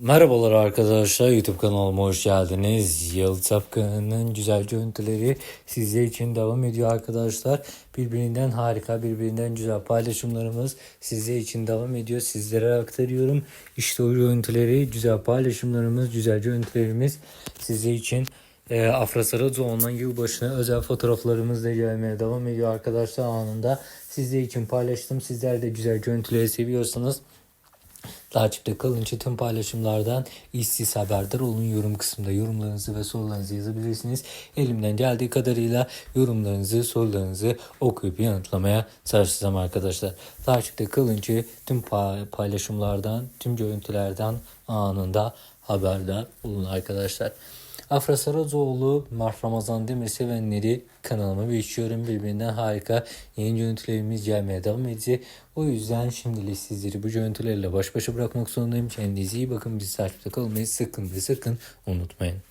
Merhabalar arkadaşlar YouTube kanalıma hoş geldiniz. Yıl Çapkın'ın güzel görüntüleri sizler için devam ediyor arkadaşlar. Birbirinden harika, birbirinden güzel paylaşımlarımız sizler için devam ediyor. Sizlere aktarıyorum. İşte o görüntüleri, güzel paylaşımlarımız, güzel görüntülerimiz sizler için e, Afra Saracoğlu'ndan yılbaşına özel fotoğraflarımız da gelmeye devam ediyor arkadaşlar anında. Sizler için paylaştım. Sizler de güzel görüntüleri seviyorsanız Takipte kalın için tüm paylaşımlardan işsiz haberdar olun. Yorum kısmında yorumlarınızı ve sorularınızı yazabilirsiniz. Elimden geldiği kadarıyla yorumlarınızı, sorularınızı okuyup yanıtlamaya çalışacağım arkadaşlar. Takipte kalın için tüm pa- paylaşımlardan, tüm görüntülerden anında haberdar olun arkadaşlar. Afra Saracoğlu, Marf Ramazan Demir sevenleri kanalıma bekliyorum. Birbirinden harika yeni görüntülerimiz gelmeye devam edecek. O yüzden şimdilik sizleri bu görüntülerle baş başa bırakmak zorundayım. Kendinize iyi bakın. Bizi takipte kalmayı sakın ve sakın unutmayın.